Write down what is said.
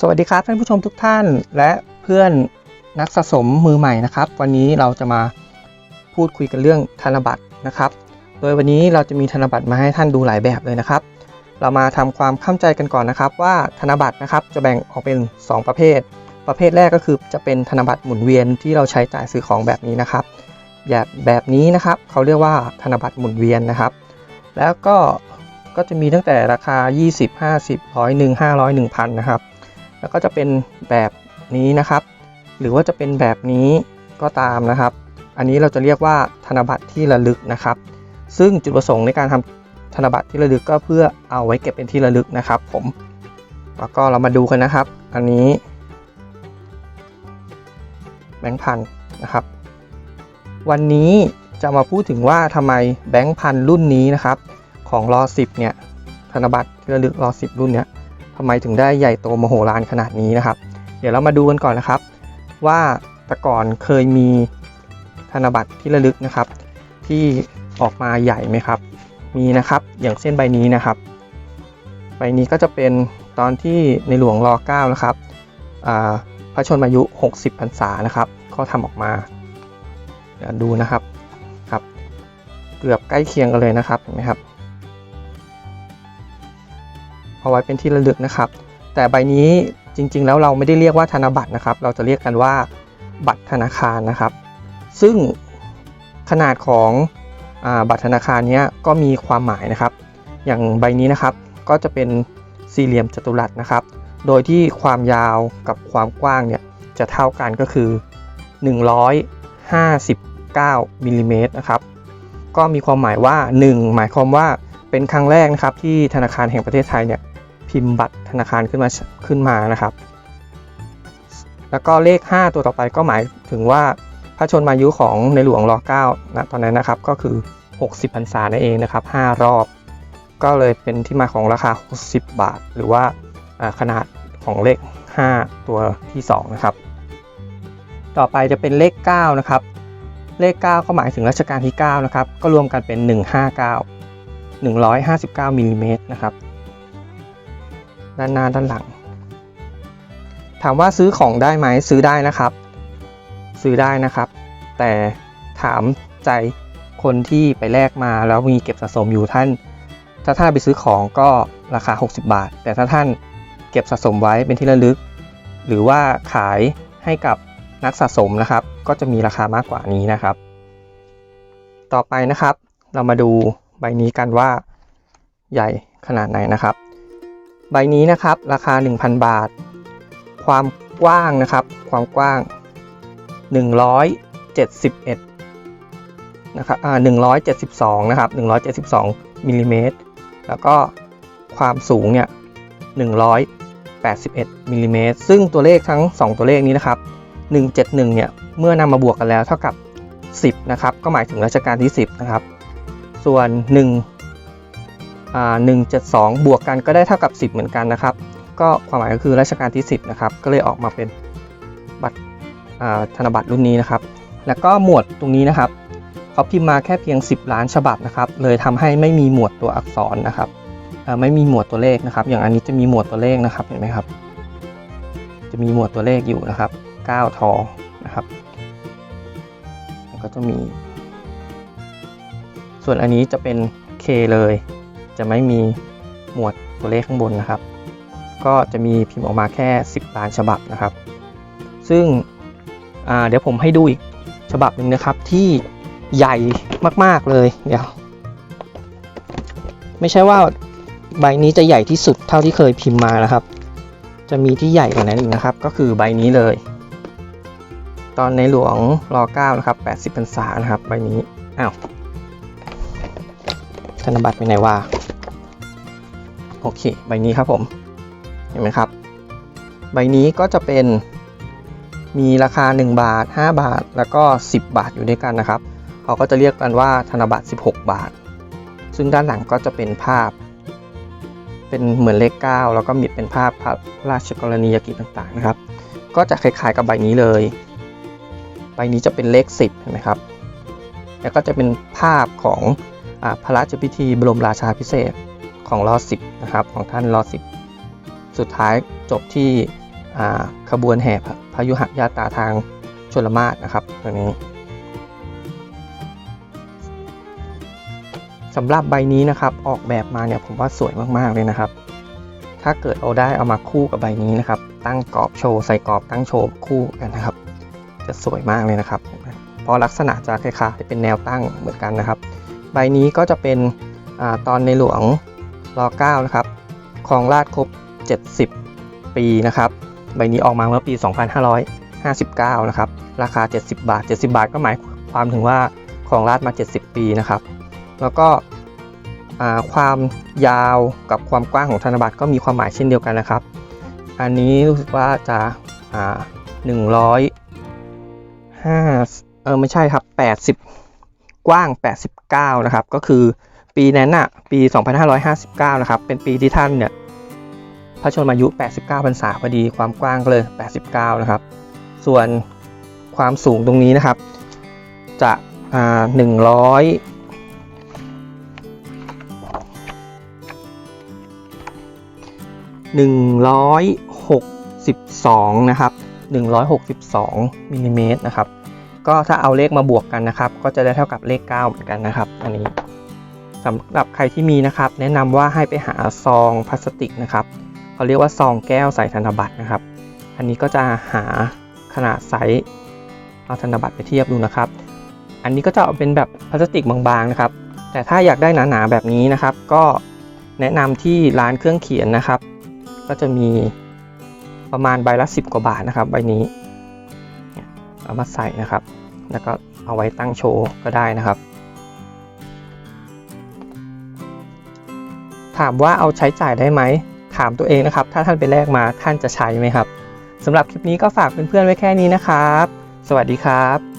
สวัสดีครับท่านผู้ชมทุกท่าน และเพื่อนนักสะสมมือใหม่นะครับ วันนี้เราจะมาพูดคุยกันเรื่องธนบัตรนะครับ โดยวันนี้เราจะมีธนบัตรมาให้ท่านดูหลายแบบเลยนะครับ เรามาทำความเข้าใจกันก่อนนะครับ ว่าธนบัตรนะครับจะแบ่งออกเป็น 2 ประเภท ประเภทแรกก็คือจะเป็นธนบัตรหมุนเวียนที่เราใช้จ่ายซื้อของแบบนี้นะครับแบบแบบนี้นะครับเขาเรียกว่าธนบัตรหมุนเวียนนะครับ แล้วก็ก็จะมีตั้งแต่ราคา 20 50 100 1 500 1,000นะครับ แล้วก็จะเป็นแบบนี้นะครับ หรือว่าจะเป็นแบบนี้ก็ตามนะครับ อันนี้เราจะเรียกว่าธนบัตรที่ระลึกนะครับ ซึ่งจุดประสงค์ในการทำธนบัตรที่ระลึกก็เพื่อเอาไว้เก็บเป็นที่ระลึกนะครับ ผมแล้วก็เรามาดูกันนะครับ อันนี้แบงค์พันนะครับ วันนี้จะมาพูดถึงว่าทำไมแบงค์พันรุ่นนี้นะครับ ของรอ10เนี่ยธนบัตรที่ระลึกรอ10รุ่นเนี้ย ทำไมถึงได้ใหญ่โตมโหฬารขนาดนี้นะครับ เดี๋ยวเรามาดูกันก่อนนะครับ ว่าแต่ก่อนเคยมีธนบัตรที่ระลึกนะครับ ที่ออกมาใหญ่ไหมครับ มีนะครับอย่างเส้นใบนี้นะครับ ใบนี้ก็จะเป็นตอนที่ในหลวงรอ9นะครับพระชนมายุ 60พรรษานะครับเขาทำออกมาเดี๋ยวดูนะครับครับ เกือบใกล้เคียงกันเลยนะครับเห็นไหมครับ เอาไว้เป็นที่ระลึกนะครับ แต่ใบนี้จริงๆ แล้วเราไม่ได้เรียกว่าธนบัตรนะครับ เราจะเรียกกันว่าบัตรธนาคารนะครับ ซึ่งขนาดของอบัตรธนาคารเนี้ยก็มีความหมายนะครับ อย่างใบนี้นะครับก็จะเป็นสี่เหลี่ยมจัตุรัสนะครับ โดยที่ความยาวกับความกว้างเนี่ยจะเท่ากันก็คือ 159มิลลิเมตรนะครับ ก็มีความหมายว่า 1 หมายความว่าเป็นครั้งแรกนะครับที่ธนาคารแห่งประเทศไทยเนี่ย พิมพ์บัตรธนาคารขึ้นมาขึ้นมานะครับ แล้วก็เลข 5 ตัวต่อไปก็หมายถึงว่าพระชนมายุของในหลวงรอ9นะตอนนั้นนะครับก็คือ 60พรรษานั่นเองนะครับ 5 รอบ ก็เลยเป็นที่มาของราคา 60 บาท หรือว่าขนาดของเลข 5 ตัวที่ 2 นะครับ ต่อไปจะเป็นเลข 9 นะครับ เลข 9 ก็หมายถึงรัชกาลที่ 9 นะครับ ก็รวมกันเป็น 159 159มิลลิเมตรนะครับ ด้านหน้าด้านหลัง ถามว่าซื้อของได้ไหมซื้อได้นะครับ ซื้อได้นะครับ แต่ถามใจคนที่ไปแลกมาแล้วมีเก็บสะสมอยู่ท่าน ถ้าท่านไปซื้อของก็ราคา 60 บาท แต่ถ้าท่านเก็บสะสมไว้เป็นที่ระลึก หรือว่าขายให้กับนักสะสมนะครับ ก็จะมีราคามากกว่านี้นะครับ ต่อไปนะครับ เรามาดูใบนี้กันว่าใหญ่ขนาดไหนนะครับ ใบนี้นะครับราคา 1,000 บาท ความกว้างนะครับความกว้าง 171นะครับอ่า172 นะครับ 172มิลลิเมตรแล้วก็ความสูงเนี่ย181มิลลิเมตรซึ่งตัวเลขทั้ง 2 ตัวเลขนี้นะครับ 171 เนี่ย เมื่อนำมาบวกกันแล้วเท่ากับ 10 นะครับ ก็หมายถึงรัชกาลที่ 10 นะครับ ส่วน1อ่า 172 บวกกันก็ได้เท่ากับ 10 เหมือนกันนะครับ ก็ความหมายก็คือรัชกาลที่ 10 นะครับ ก็เลยออกมาเป็นบัตรธนบัตรรุ่นนี้นะครับ แล้วก็หมวดตรงนี้นะครับเขาพิมพ์มาแค่เพียง 10 ล้านฉบับนะครับ เลยทำให้ไม่มีหมวดตัวอักษรนะครับ ไม่มีหมวดตัวเลขนะครับ อย่างอันนี้จะมีหมวดตัวเลขนะครับ เห็นไหมครับ จะมีหมวดตัวเลขอยู่นะครับ 9 ทอ นะครับ ก็จะมี ส่วนอันนี้จะเป็น K เลย จะไม่มีหมวดตัวเลขข้างบนนะครับ ก็จะมีพิมพ์ออกมาแค่ 10 ล้านฉบับนะครับ ซึ่งเดี๋ยวผมให้ดูอีกฉบับหนึ่งนะครับที่ใหญ่มากๆเลยเดี๋ยวไม่ใช่ว่าใบนี้จะใหญ่ที่สุดเท่าที่เคยพิมพ์มานะครับ จะมีที่ใหญ่กว่านั้นอีกนะครับ ก็คือใบนี้เลย ตอนในหลวงร9นะครับ80พรรษานะครับใบนี้อ้าวธนบัตรไปไหนวะ โอเค ใบนี้ครับผม เห็นไหมครับ ใบนี้ก็จะเป็นมีราคา 1 บาท 5 บาท แล้วก็ 10 บาทอยู่ด้วยกันนะครับ เขาก็จะเรียกกันว่าธนบัตร 16 บาท ซึ่งด้านหลังก็จะเป็นภาพ เป็นเหมือนเลข 9 แล้วก็มีเป็นภาพพระราชกรณียกิจต่างๆนะครับ ก็จะคล้ายๆกับใบนี้เลย ใบนี้จะเป็นเลข 10 เห็นไหมครับ แล้วก็จะเป็นภาพของอพระราชพิธีบรมราชาพิเศษ ของรอ10นะครับของท่านรอ10 สุดท้ายจบที่ขบวนแห่พระพยุหยาตาทางชลมาศนะครับตัวนี้สำหรับใบนี้นะครับออกแบบมาเนี่ยผมว่าสวยมากๆเลยนะครับ ถ้าเกิดเอาได้เอามาคู่กับใบนี้นะครับ ตั้งกรอบโชว์ใส่กรอบตั้งโชว์คู่กันนะครับ จะสวยมากเลยนะครับเพราะลักษณะจะคล้ายๆเป็นแนวตั้งเหมือนกันนะครับ ใบนี้ก็จะเป็นอตอนในหลวง ร9นะครับครองราชครบ 70 ปีนะครับ ใบนี้ออกมาเมื่อปี 2559 นะครับ ราคา 70 บาท 70 บาทก็หมายความถึงว่าครองราชมา 70 ปีนะครับ แล้วก็ความยาวกับความกว้างของธนบัตรก็มีความหมายเช่นเดียวกันนะครับ อันนี้รู้สึกว่าจะอ่า100ห้าเออไม่ใช่ครับ80กว้าง89นะครับ ก็คือ ปีนั้นน่ะปี 2559 นะครับ เป็นปีที่ท่านเนี่ยพระชนมายุ 89พรรษาพอดีความกว้างก็เลย 89 นะครับ ส่วนความสูงตรงนี้นะครับ จะอ่า100 162 นะครับ 162มิลลิเมตรนะครับ ก็ถ้าเอาเลขมาบวกกันนะครับ ก็จะได้เท่ากับเลข 9 เหมือนกันนะครับ อันนี้ สำหรับใครที่มีนะครับ แนะนำว่าให้ไปหาซองพลาสติกนะครับเขาเรียกว่าซองแก้วใส่ธนบัตรนะครับ อันนี้ก็จะหาขนาดไซส์เอาธนบัตรไปเทียบดูนะครับ อันนี้ก็จะเอาเป็นแบบพลาสติกบางๆนะครับ แต่ถ้าอยากได้หนาๆแบบนี้นะครับ ก็แนะนำที่ร้านเครื่องเขียนนะครับ ก็จะมีประมาณใบละ 10 กว่าบาทนะครับใบนี้เอามาใส่นะครับ แล้วก็เอาไว้ตั้งโชว์ก็ได้นะครับ ถามว่าเอาใช้จ่ายได้ไหม ถามตัวเองนะครับ ถ้าท่านไปแลกมาท่านจะใช้ไหมครับสำหรับคลิปนี้ก็ฝากเพื่อนๆไว้แค่นี้นะครับ สวัสดีครับ